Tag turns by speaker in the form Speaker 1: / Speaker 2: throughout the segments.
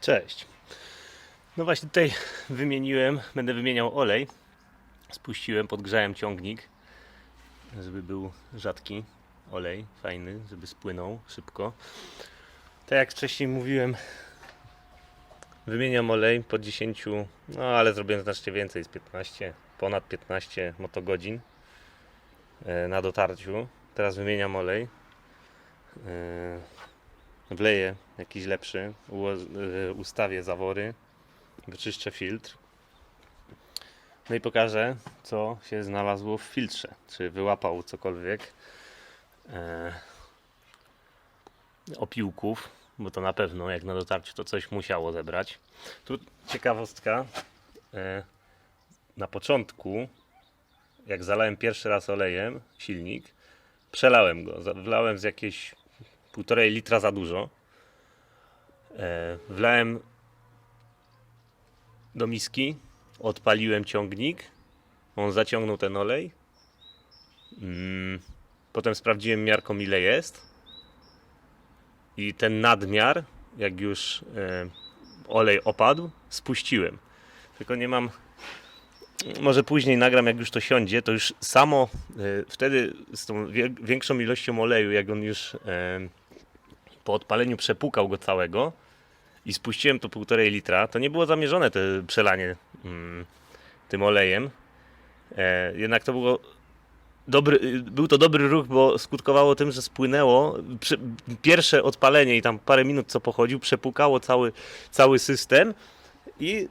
Speaker 1: Cześć. No właśnie tutaj wymieniłem, będę wymieniał olej. Spuściłem, podgrzałem ciągnik, żeby był rzadki olej, fajny, żeby spłynął szybko. Tak jak wcześniej mówiłem, wymieniam olej po 10, no ale zrobiłem znacznie więcej, z 15, ponad 15 motogodzin e, na dotarciu. Teraz wymieniam olej. Wleję jakiś lepszy, y, ustawię zawory, wyczyszczę filtr. No i pokażę, co się znalazło w filtrze. Czy wyłapał cokolwiek e, opiłków, bo to na pewno, jak na dotarciu, to coś musiało zebrać. Tu ciekawostka. E, na początku, jak zalałem pierwszy raz olejem silnik, przelałem go. Wlałem z jakieś półtorej litra za dużo. E, wlałem do miski, odpaliłem ciągnik, on zaciągnął ten olej. Mm, potem sprawdziłem miarką ile jest. I ten nadmiar, jak już e, olej opadł, spuściłem. Tylko nie mam. Może później nagram, jak już to siądzie, to już samo e, wtedy z tą większą ilością oleju, jak on już e, po odpaleniu przepłukał go całego i spuściłem to półtorej litra, to nie było zamierzone to przelanie mm, tym olejem. E, jednak to było dobry, był to dobry ruch, bo skutkowało tym, że spłynęło prze, pierwsze odpalenie i tam parę minut co pochodził, przepłukało cały, cały system i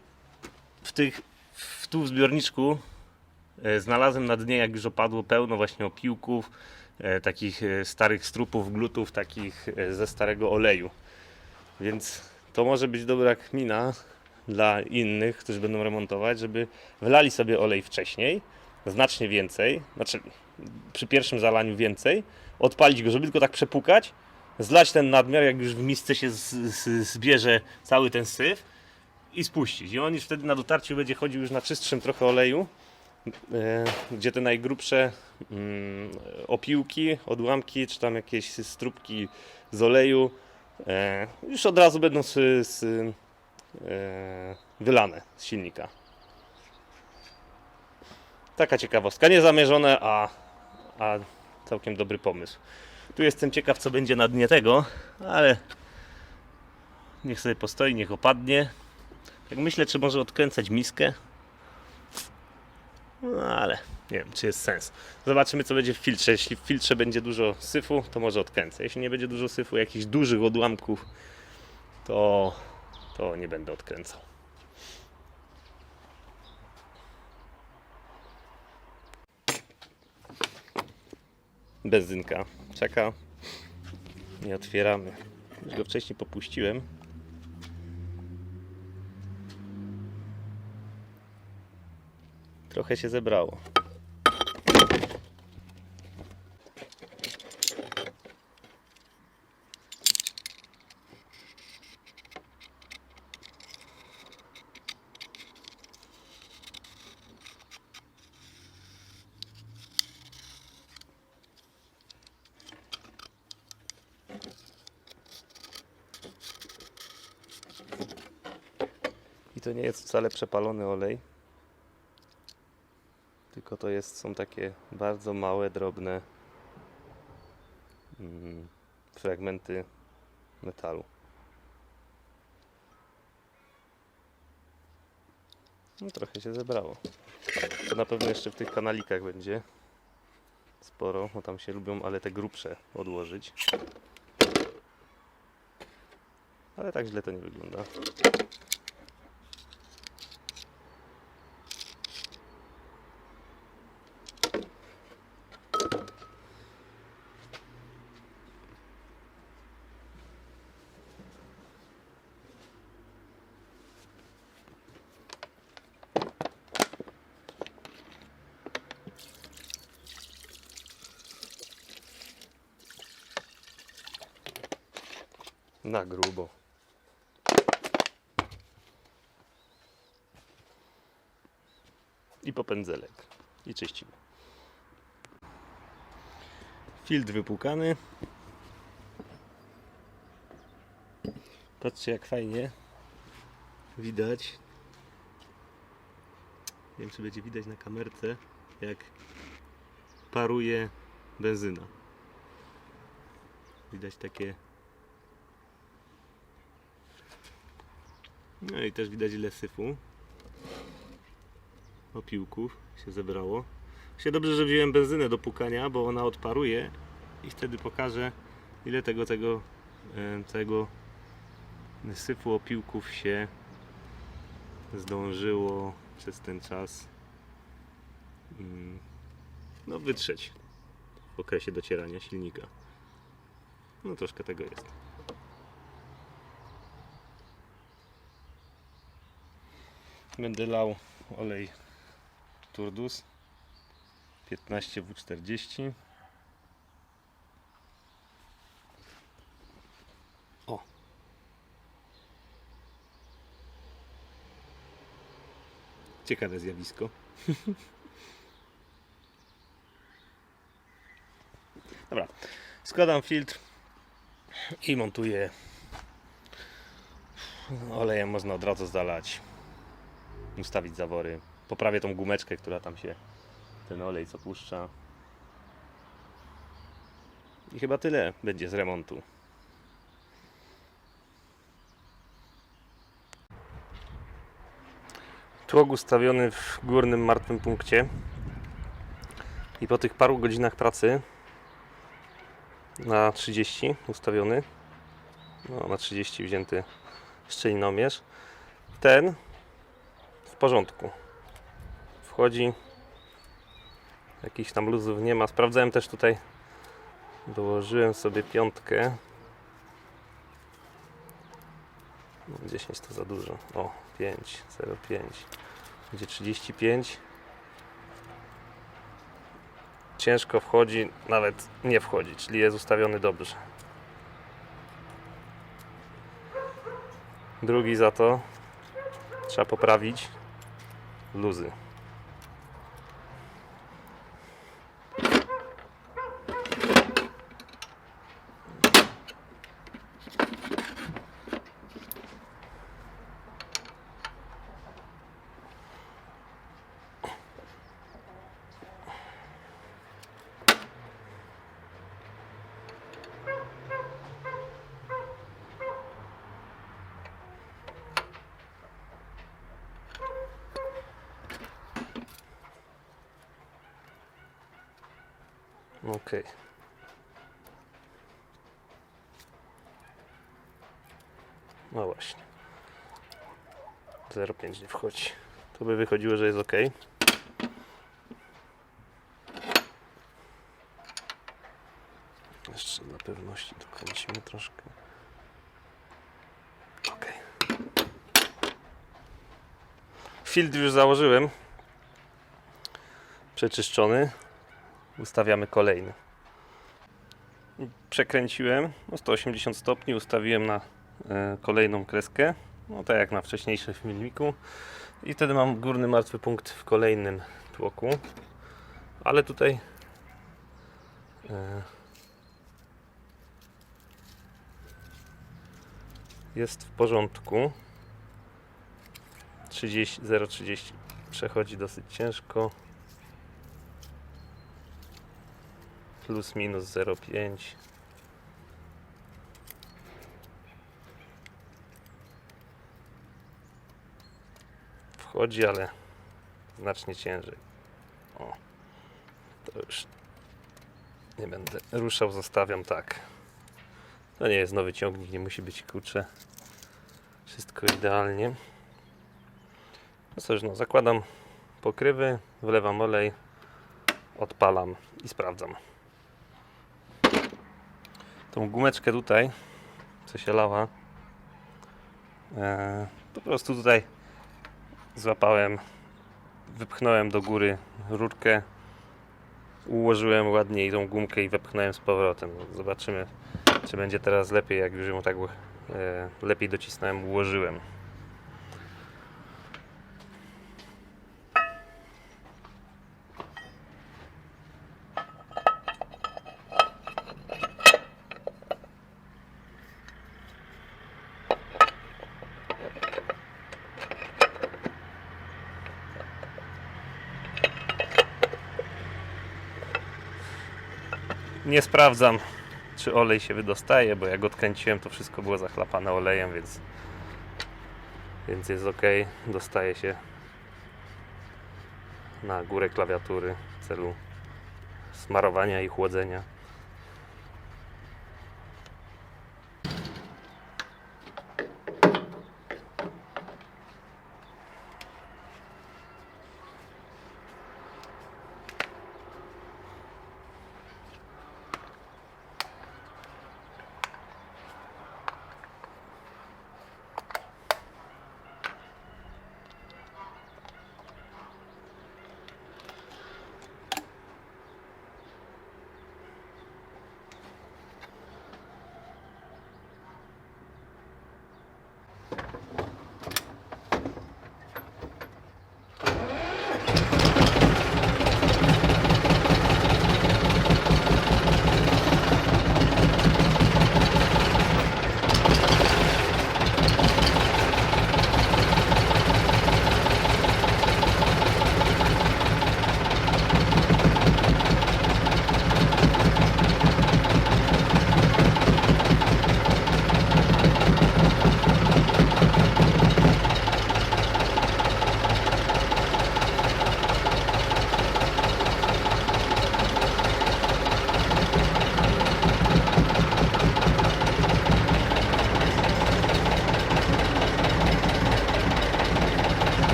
Speaker 1: w tych w, tu w zbiorniczku e, znalazłem na dnie, jak już opadło pełno właśnie opiłków, takich e, starych strupów, glutów, takich e, ze starego oleju. Więc to może być dobra kmina dla innych, którzy będą remontować, żeby wlali sobie olej wcześniej, znacznie więcej, znaczy przy pierwszym zalaniu więcej, odpalić go, żeby tylko tak przepukać, zlać ten nadmiar, jak już w misce się z, z, zbierze cały ten syf i spuścić. I on już wtedy na dotarciu będzie chodził już na czystszym trochę oleju, e, gdzie te najgrubsze mm, opiłki, odłamki, czy tam jakieś strupki z oleju e, już od razu będą z, z, e, wylane z silnika. Taka ciekawostka, niezamierzone, a, a całkiem dobry pomysł. Tu jestem ciekaw, co będzie na dnie tego, ale niech sobie postoi, niech opadnie. Tak myślę, czy może odkręcać miskę. No ale nie wiem, czy jest sens. Zobaczymy, co będzie w filtrze. Jeśli w filtrze będzie dużo syfu, to może odkręcę. Jeśli nie będzie dużo syfu, jakichś dużych odłamków, to, to nie będę odkręcał. Benzynka czeka. Nie otwieramy. Już go wcześniej popuściłem. Trochę się zebrało. I to nie jest wcale przepalony olej. To jest, są takie bardzo małe, drobne mm, fragmenty metalu. No trochę się zebrało. To na pewno jeszcze w tych kanalikach będzie sporo, bo tam się lubią, ale te grubsze odłożyć. Ale tak źle to nie wygląda. Na grubo. I popędzelek. I czyścimy. Filtr wypłukany. Patrzcie jak fajnie widać. Nie wiem, czy będzie widać na kamerce, jak paruje benzyna. Widać takie. No i też widać ile syfu. Opiłków się zebrało. Się dobrze, że wziąłem benzynę do pukania, bo ona odparuje i wtedy pokażę ile tego tego e, całego syfu opiłków się zdążyło przez ten czas mm, no, wytrzeć w okresie docierania silnika. No troszkę tego jest. Będę lał olej Turdus 15W40 O! Ciekawe zjawisko. Dobra, składam filtr i montuję. Olejem można od razu zalać, ustawić zawory. Poprawię tą gumeczkę, która tam się ten olej co puszcza. I chyba tyle będzie z remontu. Tłok ustawiony w górnym martwym punkcie. I po tych paru godzinach pracy na 30 ustawiony, no, na 30 wzięty szczelinomierz, ten w porządku. Wchodzi, jakichś tam luzów nie ma. Sprawdzałem też tutaj, dołożyłem sobie piątkę. No, 10 to za dużo. O, 5, 0,5. Będzie 35. Ciężko wchodzi, nawet nie wchodzi, czyli jest ustawiony dobrze. Drugi za to trzeba poprawić Luzer. Okej. No właśnie. 0,5 nie wchodzi. To by wychodziło, że jest ok. Jeszcze dla pewności dokręcimy troszkę. Ok. Filtr już założyłem. Przeczyszczony ustawiamy kolejny. Przekręciłem o 180 stopni, ustawiłem na e, kolejną kreskę, no tak jak na wcześniejszym filmiku. I wtedy mam górny martwy punkt w kolejnym tłoku, ale tutaj e, jest w porządku. 30, 0,30 przechodzi dosyć ciężko plus minus 0,5 wchodzi, ale znacznie ciężej. O, to już nie będę ruszał, zostawiam tak. To nie jest nowy ciągnik, nie musi być kurcze wszystko idealnie. No cóż, no zakładam pokrywy, wlewam olej odpalam i sprawdzam tą gumeczkę tutaj, co się lała, e, po prostu tutaj złapałem, wypchnąłem do góry rurkę, ułożyłem ładniej tą gumkę i wepchnąłem z powrotem. Zobaczymy, czy będzie teraz lepiej, jak już ją tak e, lepiej docisnąłem, ułożyłem.
Speaker 2: Nie sprawdzam, czy olej się wydostaje, bo jak odkręciłem, to wszystko było zachlapane olejem, więc, więc jest ok. Dostaje się na górę klawiatury w celu smarowania i chłodzenia.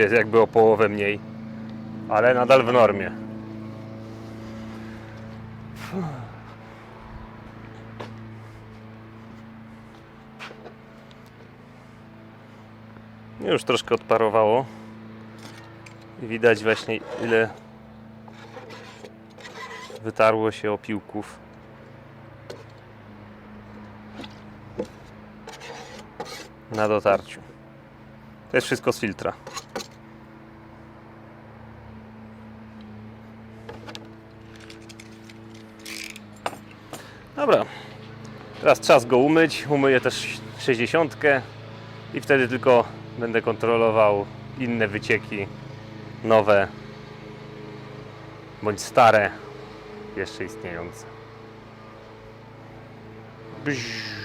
Speaker 2: Jest jakby o połowę mniej, ale nadal w normie. Już troszkę odparowało. I widać właśnie ile wytarło się opiłków. Na dotarciu. To jest wszystko z filtra. Dobra. Teraz czas go umyć. Umyję też 60 i wtedy tylko będę kontrolował inne wycieki nowe bądź stare jeszcze istniejące. Bzz.